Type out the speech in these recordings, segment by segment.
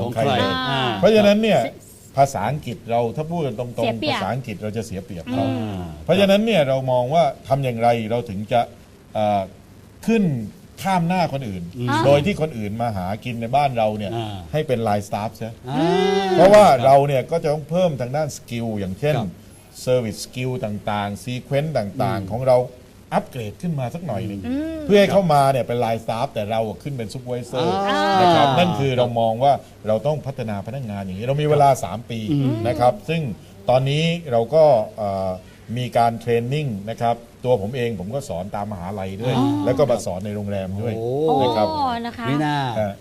ของใครอ่าอ่า เพราะฉะนั้นเนี่ยภาษาอังกฤษเราถ้าพูดกันตรงเสียๆเปรียบ ภาษาอังกฤษเราจะเสียเปรียบอืเขามเพราะฉะนั้นเนี่ยเรามองว่าทำอย่างไรเราถึงจะเอ่อขึ้นข้ามหน้าคนอื่นอ่าโดยที่คนอื่นมาหากินในบ้านเราเนี่ยอ่า ให้เป็นไลน์สตาฟซะ อ่า เพราะว่าเราเนี่ยก็จะต้องเพิ่มทางด้านสกิลอย่างเช่นครับเซอร์วิสสกิลต่างๆซีเควนต์ต่างๆ ของเรา อัปเกรดขึ้นมาสักหน่อยหนึ่งเพื่อให้เข้ามาเนี่ยเป็นไลน์สตาฟแต่เราอะขึ้นเป็นซูเปอร์วิเซอร์อ่านะครับนั่นคือเรามองว่าเราต้องพัฒนาพนักงานอย่างนี้ เรามีเวลา 3 ปีนะครับ ซึ่งตอนนี้เราก็เอ่อมีการเทรนนิ่งนะครับตัวผมเองผมก็สอนตามมหาลัยด้วยอ๋อแล้วก็มาสอนในโรงแรมด้วยโอ้โอ้นะครับนะคะไม่น่าอะ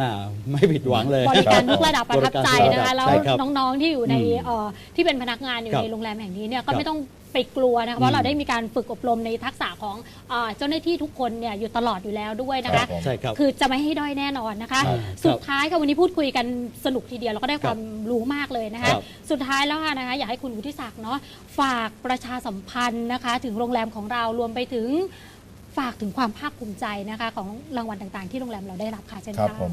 มาไม่ผิดหวังเลย บริการทุกระดับประทับใจนะคะแล้วใช่ครับน้องๆที่อยู่ในอืมเอ่อที่เป็นพนักงานอยู่ครับในโรงแรมแห่งนี้เนี่ยคก็รับไม่ต้องไปกลัวนะคะเพอืราะมเราได้มีการฝึกอบรมในทักษะของเอ่อเจ้าหน้าที่ทุกคนเนี่ยอยู่ตลอดอยู่แล้วด้วยนะครัคะบผมใช่ครับคือจะไม่ให้ด้อยแน่นอนนะคะครับสุดท้ายค่ะวันนี้พูดคุยกันสนุกทีเดียวแล้วก็ได้ความรู้มากเลยนะคะครับสุดท้ายแล้วค่ะนะคะอยากให้คุณวุฒิศักดิ์เนาะฝากประชาสัมพันธ์นะคะ ถึงโรงแรมของเรารวมไปถึง ฝากถึงความภาคภูมิใจนะคะของรางวัลต่างๆ ที่โรงแรมเราได้รับค่ะเช่นครับค่ะผม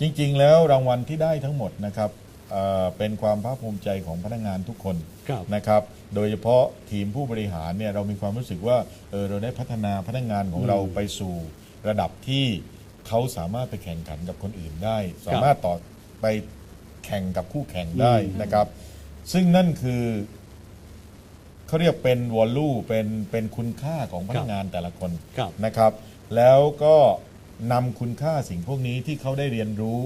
จริงๆ แล้วรางวัลที่ได้ทั้งหมดนะครับเอ่อเป็นความภาคภูมิใจของพนักงานทุกคนครับ นะครับ โดยเฉพาะทีมผู้บริหารเนี่ยเรามีความรู้สึกว่าเออเราได้พัฒนาพนักงานของเราไปสู่ระดับที่เขาสามารถไปแข่งขันกับคนอื่นได้ สามารถต่อไปแข่งกับคู่แข่งได้นะครับ ซึ่งนั่นคือ เขาเรียกเป็นวอลลุ่เป็นเป็นคุณค่าของพนักงานแต่ละคนครับ นะครับ แล้วก็นำคุณค่าสิ่งพวกนี้ที่เขาได้เรียนรู้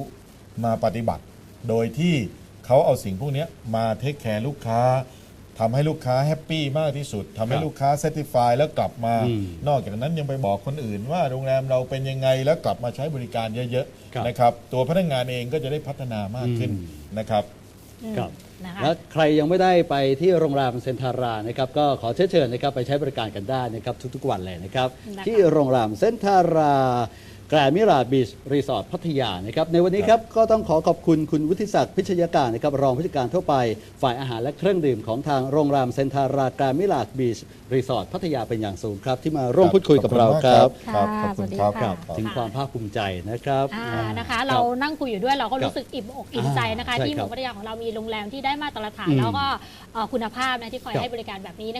มาปฏิบัติ โดยที่เขาเอาสิ่งพวกนี้มาเทคแคร์ลูกค้าทำให้ลูกค้าแฮปปี้มากที่สุดทำให้ครับลูกค้า s a t i s f y แล้วกลับมา อืมนอกจากนั้นยังไปบอกคนอื่น ว่าโรงแรมเราเป็นยังไงแล้วกลับมาใช้บริการเยอะครับ ๆนะครับ ตัวพนักงานเองก็จะได้พัฒนามากขึ้นอืมนะครับ ครับนะคะ แล้วใครยังไม่ได้ไปที่โรงแรมเซนทารานะครับก็ขอเชิญเชิญนะครับไปใช้บริการกันได้นะครับทุกๆวันเลยนะครับ นะคะ ที่โรงแรมเซนทารา แกรมิราบีชรีสอร์ทพัทยานะครับในวันนี้ครับก็ต้องขอขอบคุณคุณวุฒิศักดิ์พิชยาการนะครับรองผู้จัดการทั่วไป ฝ่ายอาหารและเครื่องดื่มของทางโรงแรมเซนทาราแกรมิราบีชรีสอร์ทพัทยาเป็นอย่างสูงครับ ที่มาร่วมพูดคุยกับเราครับครับค่ะขอบคุณสวัสดีครับค่ะครับถึงความภาคภูมิใจนะครับอ่านะคะคบเรานั่งคุยอยู่ด้วยเราก็ครับรู้สึกอิ่มอกอิ่มใจนะคะอ่าใช่ที่คหรัมู่บพัทยาของเรามีโรงแรมที่ได้มาตรฐานอืมแล้วก็เอ่อคุณภาพนะที่คอยครับให้บริการแบบนี้